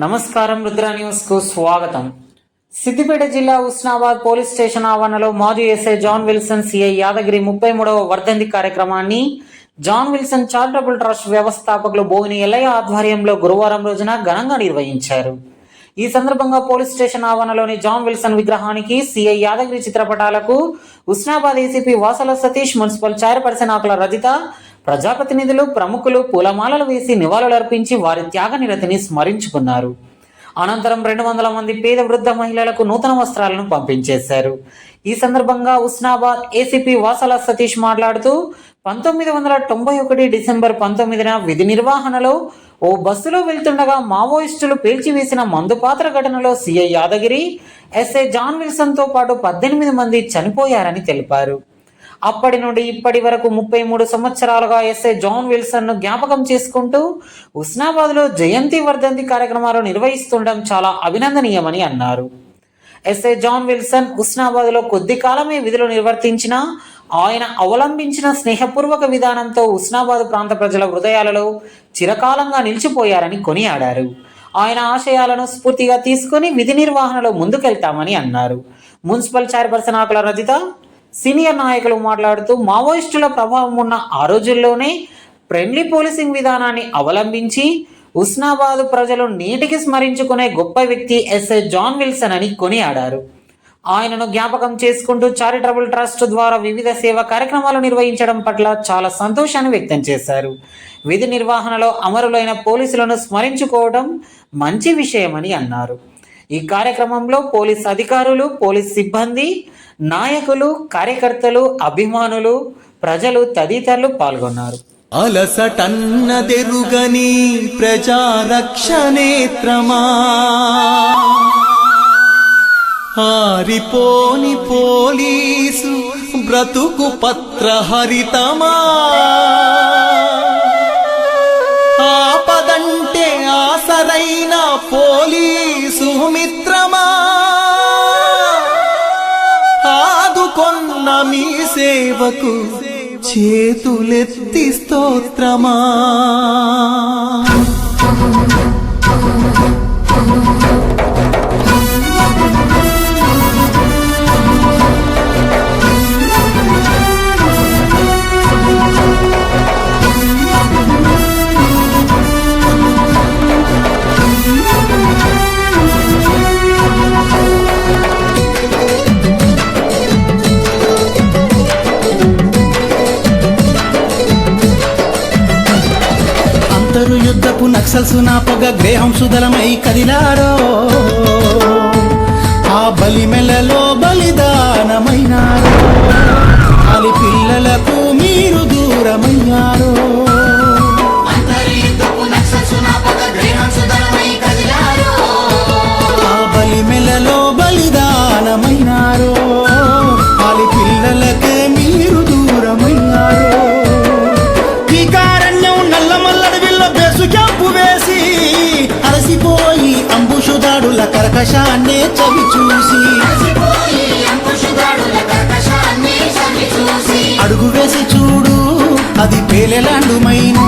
నమస్కారం రుద్ర న్యూస్కు స్వాగతం. సిద్దిపేట జిల్లా ఉస్నాబాద్ పోలీస్ స్టేషన్ ఆవరణలో మాజీ SI John Wilson CI Yadagiri ముప్పై మూడవ వర్ధంతి కార్యక్రమాన్ని జాన్ విల్సన్ చారిటబుల్ ట్రస్ట్ వ్యవస్థాపకులు బోయిని ఎల్లయ్య ఆధ్వర్యంలో గురువారం రోజున ఘనంగా నిర్వహించారు. ఈ సందర్భంగా పోలీస్ స్టేషన్ ఆవరణలోని జాన్ విల్సన్ విగ్రహానికి CI Yadagiri చిత్రపటాలకు Husnabad ACP Vasala Satish municipal chairperson Akula Rajitha ప్రజాప్రతినిధులు ప్రముఖులు పూలమాలలు వేసి నివాళులర్పించి వారి త్యాగ నిరతిని స్మరించుకున్నారు. అనంతరం రెండు వందల మంది పేద వృద్ధ మహిళలకు నూతన వస్త్రాలను పంపించేశారు. ఈ సందర్భంగా ఉస్నాబాద్ ఏసీపీ వాసల సతీష్ మాట్లాడుతూ పంతొమ్మిది వందల తొంభై ఒకటి డిసెంబర్ పంతొమ్మిదిన విధి నిర్వహణలో ఓ బస్సులో వెళ్తుండగా మావోయిస్టులు పేల్చివేసిన మందుపాత్ర ఘటనలో సీఐ యాదగిరి ఎస్ఏ జాన్ విల్సన్తో పాటు పద్దెనిమిది మంది చనిపోయారని తెలిపారు. అప్పటి నుండి ఇప్పటి వరకు ముప్పై మూడు సంవత్సరాలుగా ఎస్ఐ జాన్ విల్సన్ను జ్ఞాపకం చేసుకుంటూ ఉస్నాబాద్లో జయంతి వర్ధంతి కార్యక్రమాలు నిర్వహిస్తుండడం చాలా అభినందనీయమని అన్నారు. ఎస్ఐ జాన్ విల్సన్ ఉస్నాబాద్లో కొద్ది కాలమే విధులు నిర్వర్తించిన ఆయన అవలంబించిన స్నేహపూర్వక విధానంతో ఉస్నాబాద్ ప్రాంత ప్రజల హృదయాలలో చిరకాలంగా నిలిచిపోయారని కొనియాడారు. ఆయన ఆశయాలను స్ఫూర్తిగా తీసుకుని విధి నిర్వహణలో ముందుకెళ్తామని అన్నారు. Municipal chairperson Akula Rajitha senior నాయకులు మాట్లాడుతూ మావోయిస్టుల ప్రభావం ఉన్న ఆ రోజుల్లోనే ఫ్రెండ్లీ పోలీసింగ్ విధానాన్ని అవలంబించి ఉస్నాబాద్ ప్రజలు నీటికి స్మరించుకునే గొప్ప వ్యక్తి ఎస్ఐ జాన్ విల్సన్ అని కొనియాడారు. ఆయనను జ్ఞాపకం చేసుకుంటూ చారిటబుల్ ట్రస్ట్ ద్వారా వివిధ సేవా కార్యక్రమాలు నిర్వహించడం పట్ల చాలా సంతోషాన్ని వ్యక్తం చేశారు. విధి నిర్వహణలో అమరులైన పోలీసులను స్మరించుకోవడం మంచి విషయమని అన్నారు. ఈ కార్యక్రమంలో పోలీస్ అధికారులు పోలీస్ సిబ్బంది నాయకులు కార్యకర్తలు అభిమానులు ప్రజలు తదితరులు పాల్గొన్నారు. అలసటన్నదెరుగని ప్రజారక్షణేత్రమా? హారిపోని పోలీసు బ్రతుకు పత్ర హరితమా పోలీసు మిత్రమా? ఆదుకొన్న మీ సేవకు చేతులెత్తి స్తోత్రమా? కడుపు నక్సల్సు నా పొగ గ్రేహం సుదలమై కదిలారో ఆ బలిమెలలో బలిదానమైనారో అలి పిల్లలకు మీరు దూరమయ్యారో. కర్కశాన్నే చవి చూసి. అడుగు వేసి చూడు అది పేలెలాండు మైను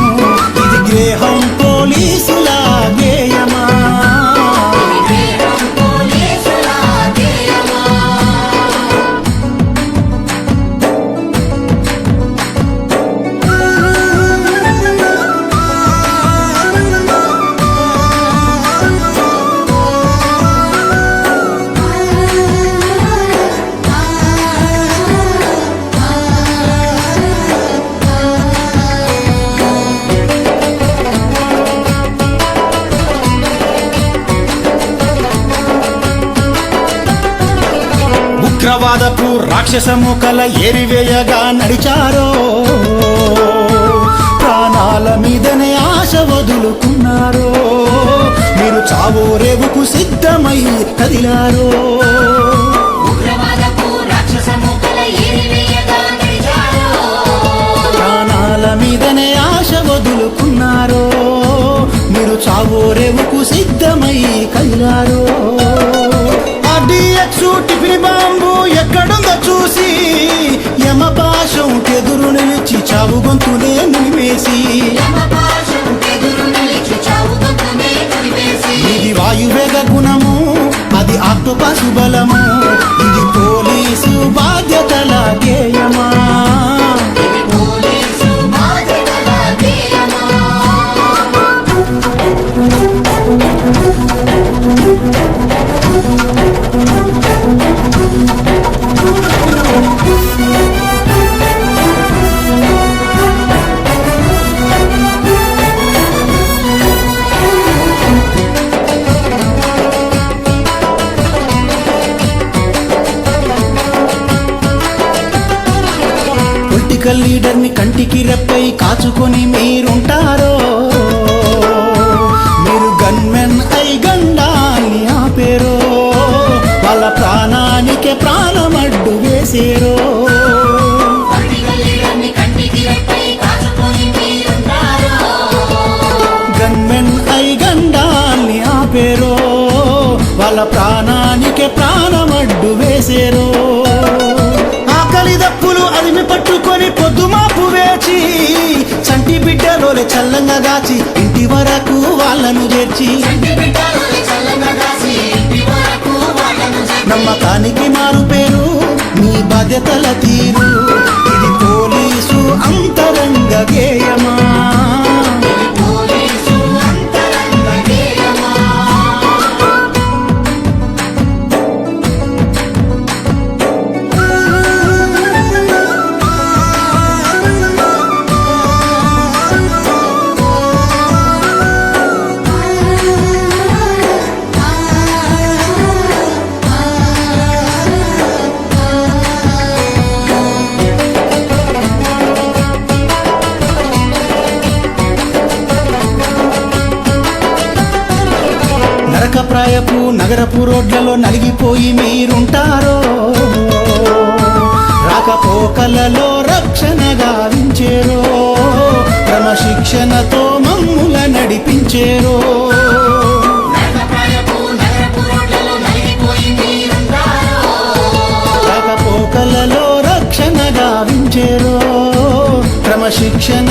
ఉగ్రవాదపు రాక్షసము కల ఎరివేయగా నడిచారో. ప్రాణాల మీదనే ఆశ వదులుకున్నారో. మీరు చావో రేవుకు సిద్ధమై కదిలారో. ప్రాణాల మీదనే ఆశ వదులుకున్నారో. మీరు చావో రేవుకు సిద్ధమై కదిలారో. డిఎక్స్ టిఫిన్ బాంబు ఎక్కడుందో చూసి. యమ పాశం ఎదురు నిలిచి చావు గొంతునే నిలిమేసి ఇది వాయువేగ గుణము అది ఆక్టోపస్ బలము ఇది పోలీసు బాధ్యతల గేయమా? రెప్పై కాచుకొని మీరుంటారో? మీరు గన్మెన్ అయి గండాన్ని ఆపేరో? వాళ్ళ ప్రాణానికే ప్రాణమడ్డు వేసేరో? గన్మెన్ అయి గండాన్ని ఆపేరో? వాళ్ళ ప్రాణానికే ప్రాణమడ్డు వేసేరో? అదిమి పట్టుకొని పొద్దుమాపు వేచి చంటి బిడ్డలోని చల్లంగా దాచి ఇంటి వరకు వాళ్ళను చేర్చి. నమ్మకానికి మారు పేరు మీ బాధ్యతల తీరు. ఇది పోలీసు అంతరంగ గేయమా? రక్షణ గావించేరో క్రమశిక్షణతో మమ్ముల నడిపించేరో. రాకపోకలలో రక్షణ గావించేరో క్రమశిక్షణ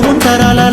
మీరు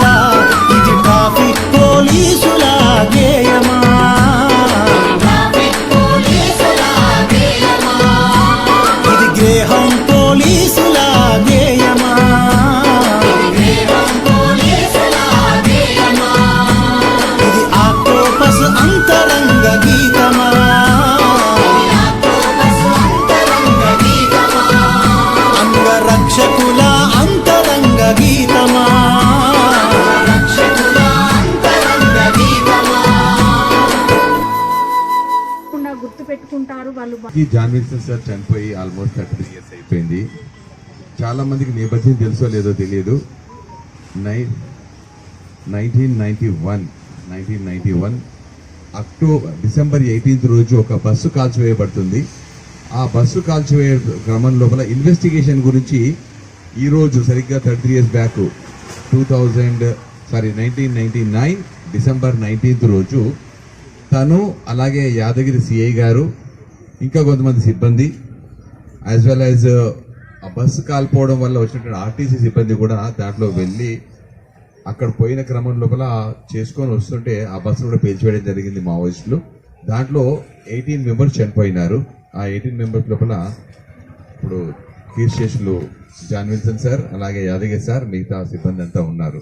విల్సన్ సార్ చనిపోయి ఆల్మోస్ట్ థర్టీ త్రీ ఇయర్స్ అయిపోయింది. చాలామందికి నేపథ్యం తెలుసో లేదో తెలియదు. Nine nineteen ninety one nineteen ninety one October December eighteenth రోజు ఒక బస్సు కాల్చివేయబడుతుంది. ఆ బస్సు కాల్చివేయ క్రమం లోపల ఇన్వెస్టిగేషన్ గురించి ఈరోజు సరిగ్గా thirty years back two thousand sorry nineteen ninety nine December nineteenth రోజు తను అలాగే యాదగిరి సిఐ గారు ఇంకా కొంతమంది సిబ్బంది యాజ్ వెల్ యాజ్ ఆ బస్సు కాలిపోవడం వల్ల వచ్చినటువంటి ఆర్టీసీ సిబ్బంది కూడా దాంట్లో వెళ్ళి అక్కడ పోయిన క్రమం లోపల చేసుకొని వస్తుంటే ఆ బస్సును కూడా పేల్చివేయడం జరిగింది మావోయిస్టులు. దాంట్లో ఎయిటీన్ మెంబర్స్ చనిపోయినారు. ఆ ఎయిటీన్ మెంబర్స్ లోపల ఇప్పుడు కీర్ స్టేషన్లు జాన్ విల్సన్ సార్ అలాగే యాదగిరి సార్ మిగతా సిబ్బంది అంతా ఉన్నారు.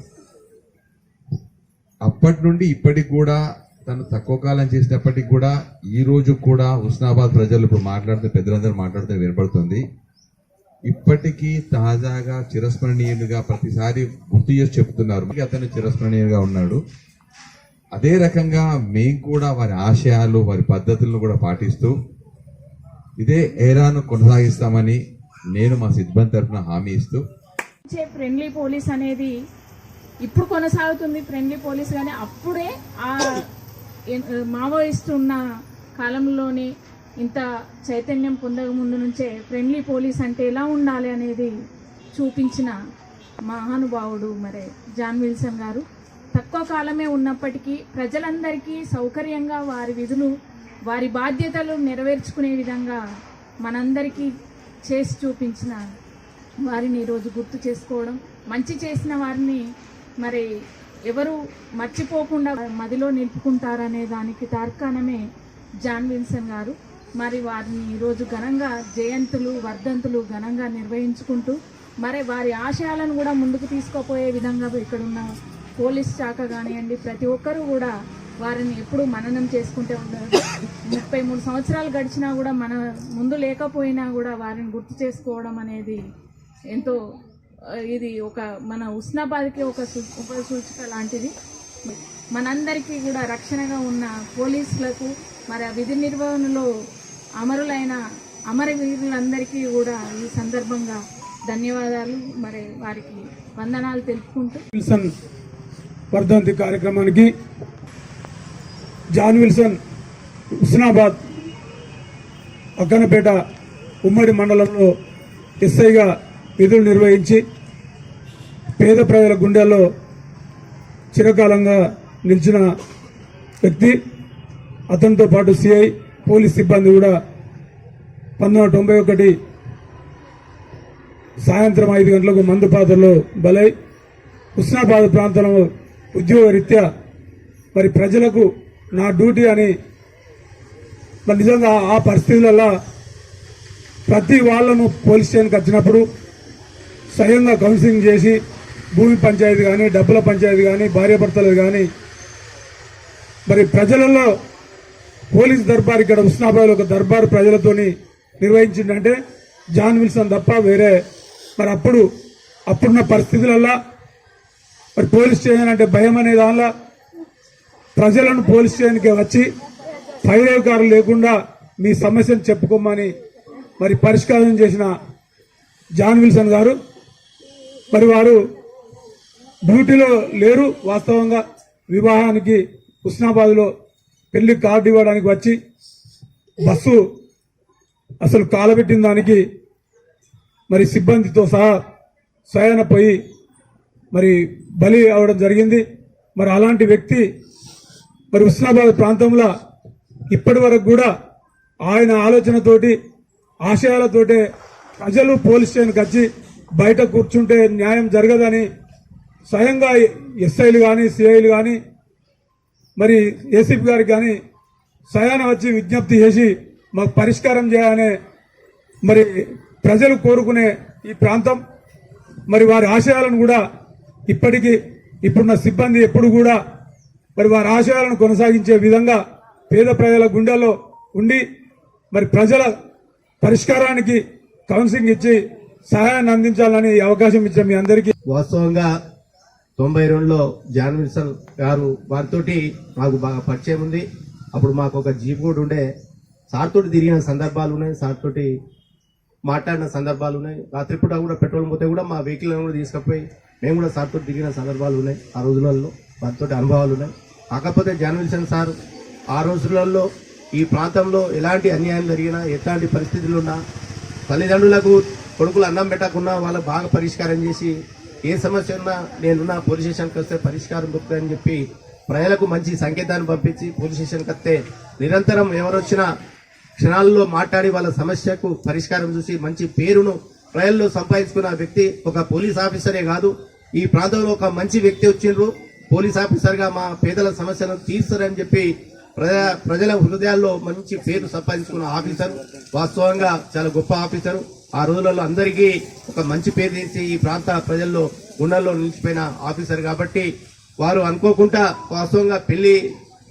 అప్పటి నుండి ఇప్పటికి కూడా తను తక్కువ కాలం చేసినప్పటికి కూడా ఈ రోజు కూడా హుస్నాబాద్ ప్రజలు ఇప్పుడు మాట్లాడుతూ పెద్దలందరూ మాట్లాడుతూ వినపడుతుంది. ఇప్పటికీ తాజాగా చిరస్మరణీయునిగా ప్రతిసారి గుర్తు చేసి చెప్తున్నారు. అతను చిరస్మరణీయునిగా ఉన్నాడు. అదే రకంగా మేము కూడా వారి ఆశయాలు వారి పద్ధతులను కూడా పాటిస్తూ ఇదే ఏరాను కొనసాగిస్తామని నేను మా సిబ్బంది తరఫున హామీ ఇస్తూ ఫ్రెండ్లీ పోలీస్ అనేది ఇప్పుడు కొనసాగుతుంది. ఫ్రెండ్లీ పోలీస్ కానీ అప్పుడే ఆ మావోయిస్ట్ ఉన్న కాలంలోనే ఇంత చైతన్యం పొందక ముందు నుంచే ఫ్రెండ్లీ పోలీస్ అంటే ఎలా ఉండాలి అనేది చూపించిన మహానుభావుడు మరి జాన్ విల్సన్ గారు. తక్కువ కాలమే ఉన్నప్పటికీ ప్రజలందరికీ సౌకర్యంగా వారి విధులు వారి బాధ్యతలు నెరవేర్చుకునే విధంగా మనందరికీ చేసి చూపించిన వారిని ఈరోజు గుర్తు చేసుకోవడం మంచి చేసిన వారిని మరి ఎవరు మర్చిపోకుండా మదిలో నిలుపుకుంటారనే దానికి తార్కాణమే జాన్ విన్సన్ గారు. మరి వారిని ఈరోజు ఘనంగా జయంతులు వర్ధంతులు ఘనంగా నిర్వహించుకుంటూ మరి వారి ఆశయాలను కూడా ముందుకు తీసుకోపోయే విధంగా ఇక్కడున్న పోలీస్ శాఖ కానివ్వండి ప్రతి ఒక్కరూ కూడా వారిని ఎప్పుడూ మననం చేసుకుంటే ఉండదు. ముప్పై మూడు సంవత్సరాలు గడిచినా కూడా మన ముందు లేకపోయినా కూడా వారిని గుర్తు చేసుకోవడం అనేది ఎంతో ఇది ఒక మన ఉస్నాబాద్కి ఒక సు- ఉప సూచిక లాంటిది. మనందరికీ కూడా రక్షణగా ఉన్న పోలీసులకు మరి ఆ విధి నిర్వహణలో అమరులైన అమరవీరులందరికీ కూడా ఈ సందర్భంగా ధన్యవాదాలు. మరి వారికి వందనాలు తెలుపుకుంటూ. విల్సన్ వర్ధంతి కార్యక్రమానికి జాన్ విల్సన్ హుస్నాబాద్ అక్కనపేట ఉమ్మడి మండలంలో ఎస్ఐగా విధులు నిర్వహించి పేద ప్రజల గుండెల్లో చిరకాలంగా నిలిచిన వ్యక్తి అతనితో పాటు సిఐ పోలీస్ సిబ్బంది కూడా పంతొమ్మిది తొంభై ఒకటి సాయంత్రం ఐదు గంటలకు మందుపాతలో బలై హుస్నాబాద్ ప్రాంతంలో ఉద్యోగ రీత్యా మరి ప్రజలకు నా డ్యూటీ అని మరి నిజంగా ఆ పరిస్థితులలో ప్రతి వాళ్ళను పోలీస్ స్టేషన్కి వచ్చినప్పుడు స్వయంగా కౌన్సిలింగ్ చేసి భూమి పంచాయతీ కానీ డబ్బుల పంచాయతీ కానీ భార్యాభర్తలు కానీ మరి ప్రజలలో పోలీస్ దర్బార్ ఇక్కడ ఉస్నాబాద్లో ఒక దర్బార్ ప్రజలతోని నిర్వహించిందంటే జాన్ విల్సన్ తప్ప వేరే. మరి అప్పుడు అప్పుడున్న పరిస్థితులల్లో మరి పోలీస్ స్టేషన్ అంటే భయం అనే దానిలో ప్రజలను పోలీస్ స్టేషన్కి వచ్చి ఫైర్ అధికారులు లేకుండా మీ సమస్యను చెప్పుకోమని మరి పరిష్కారం చేసిన జాన్ విల్సన్ గారు మరి వారు డ్యూటీలో లేరు. వాస్తవంగా వివాహానికి హుస్నాబాద్లో పెళ్ళి కార్డు ఇవ్వడానికి వచ్చి బస్సు అసలు కాలబెట్టిన దానికి మరి సిబ్బందితో సహా స్వయాన పోయి మరి బలి అవడం జరిగింది. మరి అలాంటి వ్యక్తి మరి హుస్నాబాద్ ప్రాంతంలో ఇప్పటి వరకు కూడా ఆయన ఆలోచనతోటి ఆశయాలతోటే ప్రజలు పోలీస్ స్టేషన్కి వచ్చి బయట కూర్చుంటే న్యాయం జరగదని స్వయంగా ఎస్ఐలు కానీ సిఐలు కానీ మరి ఏసీపీ గారికి కానీ స్వయాన వచ్చి విజ్ఞప్తి చేసి మాకు పరిష్కారం చేయాలనే మరి ప్రజలు కోరుకునే ఈ ప్రాంతం మరి వారి ఆశయాలను కూడా ఇప్పటికీ ఇప్పుడున్న సిబ్బంది ఎప్పుడు కూడా మరి వారి ఆశయాలను కొనసాగించే విధంగా పేద ప్రజల గుండెల్లో ఉండి మరి ప్రజల పరిష్కారానికి కౌన్సిలింగ్ ఇచ్చి సహాయాన్ని అందించాలని అవకాశం ఇచ్చాం మీ అందరికీ. వాస్తవంగా తొంభై రెండులో జాన్ విల్సన్ గారు వారితోటి మాకు బాగా పరిచయం ఉంది. అప్పుడు మాకు ఒక జీప్ కూడా ఉండే. సార్ తోటి తిరిగిన సందర్భాలు ఉన్నాయి. సార్ తోటి మాట్లాడిన సందర్భాలు ఉన్నాయి. రాత్రిపూట కూడా పెట్రోల్ పోతే కూడా మా వెహికల్ కూడా తీసుకుపోయి మేము కూడా సార్ తోటి తిరిగిన సందర్భాలు ఉన్నాయి. ఆ రోజులలో వారితో అనుభవాలు ఉన్నాయి. కాకపోతే జాన్ విల్సన్ సార్ ఆ రోజులలో ఈ ప్రాంతంలో ఎలాంటి అన్యాయం జరిగినా ఎట్లాంటి పరిస్థితులు ఉన్నా తల్లిదండ్రులకు కొడుకులు అన్నం పెట్టకున్నా వాళ్ళకు బాగా పరిష్కారం చేసి ఏ సమస్య ఉన్నా నేనున్నా పోలీస్ స్టేషన్కి వస్తే పరిష్కారం దొరుకుతుందని చెప్పి ప్రజలకు మంచి సంకేతాన్ని పంపించి పోలీస్ స్టేషన్కి వస్తే నిరంతరం ఎవరొచ్చినా క్షణాల్లో మాట్లాడి వాళ్ళ సమస్యకు పరిష్కారం చూసి మంచి పేరును ప్రజల్లో సంపాదించుకున్న వ్యక్తి ఒక పోలీస్ ఆఫీసరే కాదు. ఈ ప్రాంతంలో ఒక మంచి వ్యక్తి వచ్చిండ్రు. పోలీస్ ఆఫీసర్గా మా పేదల సమస్యలను తీరుస్తారని చెప్పి ప్రజల ప్రజల హృదయాల్లో మంచి పేరు సంపాదించుకున్న ఆఫీసర్ వాస్తవంగా చాలా గొప్ప ఆఫీసర్. ఆ రోజులలో అందరికీ ఒక మంచి పేరు తీసి ఈ ప్రాంత ప్రజల్లో గుండెల్లో నిలిచిపోయిన ఆఫీసర్ కాబట్టి వారు అనుకోకుండా వాస్తవంగా పెళ్ళి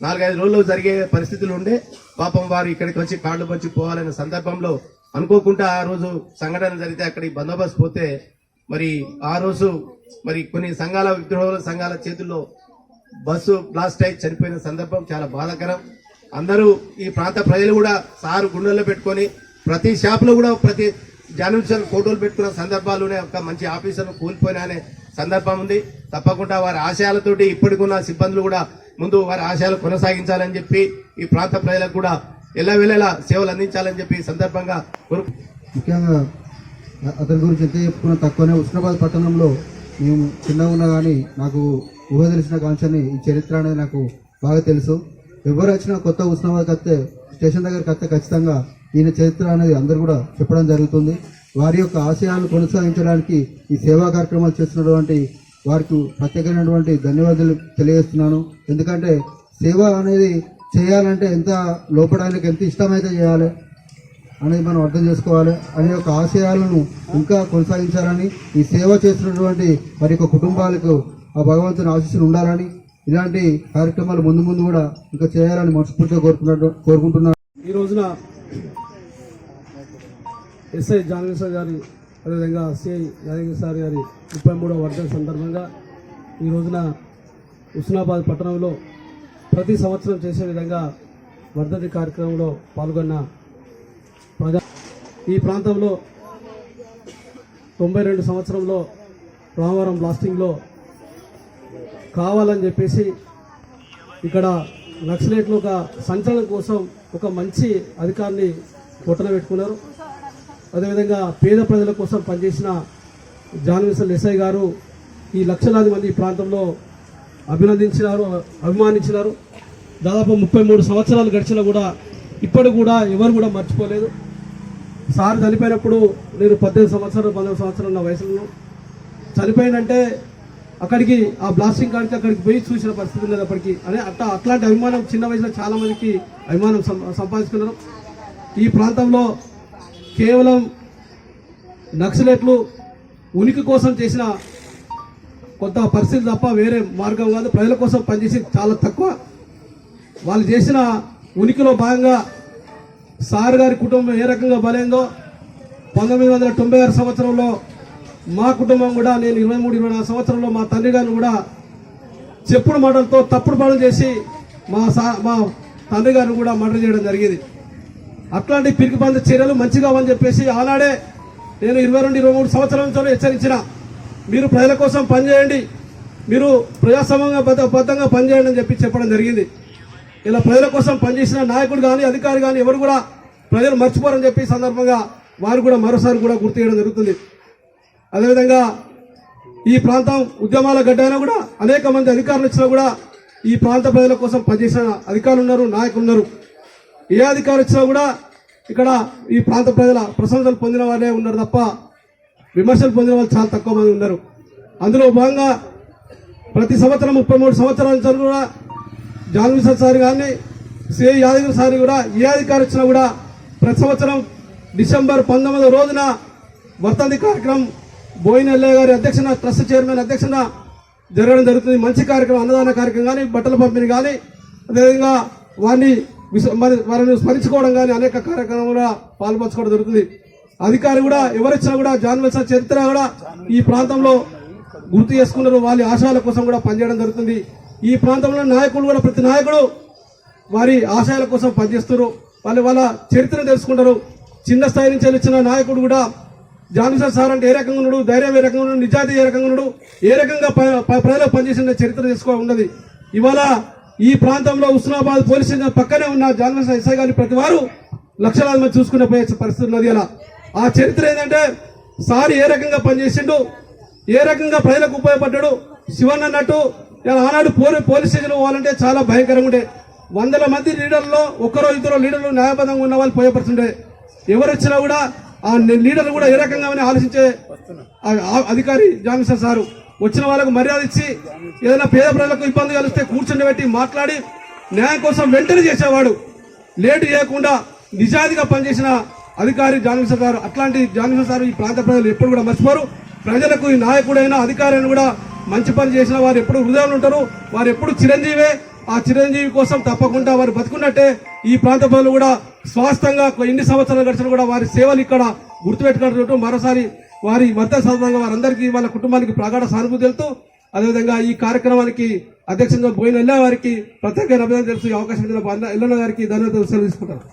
నాలుగైదు రోజుల్లో జరిగే పరిస్థితులు ఉండే. పాపం వారు ఇక్కడికి వచ్చి కాళ్ళు పంచి పోవాలనే సందర్భంలో అనుకోకుండా ఆ రోజు సంఘటన జరిగితే అక్కడికి బందోబస్తు పోతే మరి ఆ రోజు మరి కొన్ని సంఘాల విద్రోహ సంఘాల చేతుల్లో బస్సు బ్లాస్ట్ అయి చనిపోయిన సందర్భం చాలా బాధాకరం. అందరూ ఈ ప్రాంత ప్రజలు కూడా సారు గుండెల్లో పెట్టుకొని ప్రతి షాపులో కూడా ప్రతి జర్నలిస్టులు ఫోటోలు పెట్టుకున్న సందర్భాలునే ఒక మంచి ఆఫీసర్ను కూలిపోయిన అనే సందర్భం ఉంది. తప్పకుండా వారి ఆశయాలతోటి ఇప్పటికున్న సిబ్బందులు కూడా ముందు వారి ఆశయాలు కొనసాగించాలని చెప్పి ఈ ప్రాంత ప్రజలకు కూడా ఎలా వెళ్ళేలా సేవలు అందించాలని చెప్పి సందర్భంగా ముఖ్యంగా అతని గురించి ఎంత చెప్పుకున్నా తక్కువనే. ఉష్ణబాద్ పట్టణంలో మేము చిన్నగా ఉన్నా కానీ నాకు ఊహ తెలిసిన కాంచని ఈ చరిత్ర అనేది నాకు బాగా తెలుసు. ఎవరు వచ్చినా కొత్త ఉష్ణవాదకి వస్తే స్టేషన్ దగ్గరికి వస్తే ఖచ్చితంగా ఈయన చరిత్ర అనేది అందరూ కూడా చెప్పడం జరుగుతుంది. వారి యొక్క ఆశయాలను కొనసాగించడానికి ఈ సేవా కార్యక్రమాలు చేస్తున్నటువంటి వారికి ప్రత్యేకమైనటువంటి ధన్యవాదాలు తెలియజేస్తున్నాను. ఎందుకంటే సేవ అనేది చేయాలంటే ఎంత లోపడానికి ఎంత ఇష్టమైతే చేయాలి అనేది మనం అర్థం చేసుకోవాలి. అనే యొక్క ఆశయాలను ఇంకా కొనసాగించాలని ఈ సేవ చేస్తున్నటువంటి మరి యొక్క కుటుంబాలకు ఆ భగవంతుని ఆశీస్సులు ఉండాలని ఇలాంటి కార్యక్రమాలు ముందు ముందు కూడా ఇంకా చేయాలని మనస్ఫూర్తిగా కోరుకున్నట్టు కోరుకుంటున్నాను ఈ రోజున ఎస్ఐ జానకేశ్వర గారి అదేవిధంగా సిఐ యాదగిరి గారి ముప్పై మూడవ వర్ధన సందర్భంగా ఈ రోజున హుస్నాబాద్ పట్టణంలో ప్రతి సంవత్సరం చేసే విధంగా వర్ధంతి కార్యక్రమంలో పాల్గొన్న ప్రజా ఈ ప్రాంతంలో తొంభై రెండు సంవత్సరంలో రామవరం బ్లాస్టింగ్లో కావాలని చెప్పేసి ఇక్కడ నక్సలేట్లు ఒక సంచలనం కోసం ఒక మంచి అధికారిని పొట్టన పెట్టుకున్నారు. అదేవిధంగా పేద ప్రజల కోసం పనిచేసిన జాన్విసల్ ఎస్ఐ గారు ఈ లక్షలాది మంది ఈ ప్రాంతంలో అభినందించినారు అభిమానించినారు. దాదాపు ముప్పై మూడు సంవత్సరాలు గడిచినా కూడా ఇప్పుడు కూడా ఎవరు కూడా మర్చిపోలేదు. సార్ చనిపోయినప్పుడు నేను పద్దెనిమిది సంవత్సరాలు పంతొమ్మిది సంవత్సరాలు నా వయసులో చనిపోయిందంటే అక్కడికి ఆ బ్లాస్టింగ్ కాడికి అక్కడికి పోయి చూసిన పరిస్థితి లేదు అప్పటికి. అనే అట్లా అట్లాంటి అభిమానం చిన్న వయసులో చాలా మందికి అభిమానం సంపాదించుకున్నారు. ఈ ప్రాంతంలో కేవలం నక్సలెట్లు ఉనికి కోసం చేసిన కొంత పరిస్థితి తప్ప వేరే మార్గం కాదు. ప్రజల కోసం పనిచేసి చాలా తక్కువ. వాళ్ళు చేసిన ఉనికిలో భాగంగా సార్ గారి కుటుంబం ఏ రకంగా బలైందో పంతొమ్మిది వందల తొంభై ఆరు సంవత్సరంలో మా కుటుంబం కూడా నేను ఇరవై మూడు ఇరవై నాలుగు సంవత్సరంలో మా తండ్రి గారిని కూడా చెప్పుడు మాటలతో తప్పుడు పనులు చేసి మా సా మా తండ్రి గారిని కూడా మర్డర్ చేయడం జరిగింది. అట్లాంటి పిరికి బంధ చర్యలు మంచిగా అని చెప్పేసి ఆనాడే నేను ఇరవై రెండు ఇరవై మూడు సంవత్సరాల నుంచి హెచ్చరించిన మీరు ప్రజల కోసం పనిచేయండి మీరు ప్రజాస్వామ్యంగా బద్ద- బద్ధంగా పనిచేయండి అని చెప్పి చెప్పడం జరిగింది. ఇలా ప్రజల కోసం పనిచేసిన నాయకుడు కానీ అధికారి కానీ ఎవరు కూడా ప్రజలు మర్చిపోరని చెప్పి సందర్భంగా వారు కూడా మరోసారి కూడా గుర్తు చేయడం జరుగుతుంది. అదేవిధంగా ఈ ప్రాంతం ఉద్యమాల గడ్డైనా కూడా అనేక మంది అధికారులు వచ్చినా కూడా ఈ ప్రాంత ప్రజల కోసం పనిచేసిన అధికారులు ఉన్నారు నాయకులు ఉన్నారు ఏ అధికారులు వచ్చినా కూడా ఇక్కడ ఈ ప్రాంత ప్రజల ప్రశంసలు పొందిన వాళ్ళే ఉన్నారు తప్ప విమర్శలు పొందిన వాళ్ళు చాలా తక్కువ మంది ఉన్నారు. అందులో భాగంగా ప్రతి సంవత్సరం ముప్పై మూడు సంవత్సరాల నుంచి కూడా జాన్విసన్ సార్ కానీ సిఐ యాదగిరి సార్ కూడా ఏ అధికారి వచ్చినా కూడా ప్రతి సంవత్సరం డిసెంబర్ పంతొమ్మిదో రోజున వర్తంతి కార్యక్రమం బోయినల్లయ్య గారి అధ్యక్షన ట్రస్ట్ చైర్మన్ అధ్యక్షన జరగడం జరుగుతుంది. మంచి కార్యక్రమం అన్నదాన కార్యక్రమం కానీ బట్టల పంపిణీ కానీ అదేవిధంగా వారిని మరి వారిని స్మరించుకోవడం కానీ అనేక కార్యక్రమంలో పాల్పంచుకోవడం జరుగుతుంది. అధికారి కూడా ఎవరిచ్చినా కూడా జాన్వెల్సన్ చరిత్ర కూడా ఈ ప్రాంతంలో గుర్తు చేసుకున్నారు. వాళ్ళ ఆశయాల కోసం కూడా పనిచేయడం జరుగుతుంది. ఈ ప్రాంతంలో నాయకులు కూడా ప్రతి నాయకుడు వారి ఆశయాల కోసం పనిచేస్తారు వాళ్ళు వాళ్ళ చరిత్రను తెలుసుకుంటారు. చిన్న స్థాయి నుంచి వచ్చిన నాయకుడు కూడా జాన్సన్ సార్ అంటే ఏ రకంగా ఉన్నాడు? ధైర్యం ఏ రకంగా ఉన్నాడు? నిజాతి ఏ రకంగా ఉన్నాడు? ఏ రకంగా ప్రజలకు పనిచేసిన చరిత్ర తీసుకో ఉన్నది. ఇవాళ ఈ ప్రాంతంలో ఉస్నాబాద్ పోలీస్ స్టేషన్ పక్కనే ఉన్న జాన్సన్ ఎస్ఐ గారిని ప్రతి వారు లక్షలాది మంది చూసుకునే పోయే పరిస్థితి ఉన్నది అలా ఆ చరిత్ర ఏంటంటే సార్ ఏ రకంగా పనిచేసిండు? ఏ రకంగా ప్రజలకు ఉపయోగపడ్డాడు? శివన్ అన్నట్టు ఇలా ఆనాడు పోలీ పోలీస్ స్టేషన్ పోవాలంటే చాలా భయంకరంగా ఉండే. వందల మంది లీడర్లో ఒక్కరో ఇద్దరు లీడర్లు న్యాయబద్ధంగా ఉన్న వాళ్ళు పోయపడుతుండే ఎవరు వచ్చినా కూడా ఆ లీడర్లు కూడా ఏ రకంగా అని ఆలోచించే అధికారి జామిసర్ సారు వచ్చిన వాళ్ళకు మర్యాద ఇచ్చి ఏదైనా పేద ప్రజలకు ఇబ్బంది కలిస్తే కూర్చుని పెట్టి మాట్లాడి న్యాయం కోసం వెంటనే చేసేవాడు. లేటు చేయకుండా నిజాయితీగా పనిచేసిన అధికారి జానకిషోర్ గారు అట్లాంటి జానకిషోర్ సార్ ఈ ప్రాంత ప్రజలు ఎప్పుడు కూడా మర్చిపోరు. ప్రజలకు ఈ నాయకుడైన అధికారి అయినా కూడా మంచి పని చేసిన వారు ఎప్పుడు హృదయంలో ఉంటారు. వారు ఎప్పుడు చిరంజీవే ఆ చిరంజీవి కోసం తప్పకుండా వారు బతుకున్నట్టే ఈ ప్రాంత ప్రజలు కూడా స్వాస్థంగా ఎన్ని సంవత్సరాలు గడిచినా కూడా వారి సేవలు ఇక్కడ గుర్తుపెట్టుకుంటూ మరోసారి వారి వర్త సందర్భంగా వారందరికీ వాళ్ళ కుటుంబానికి ప్రగాఢ సానుభూతి తెలుతూ అదేవిధంగా ఈ కార్యక్రమానికి అధ్యక్షంగా పోయిన ఎల్ల వారికి ప్రత్యేక అభినందన తెలుసు ఈ అవకాశం ఇచ్చిన ఎల్లన్న గారికి ధన్యవాదాలు సెలవు తీసుకుంటారు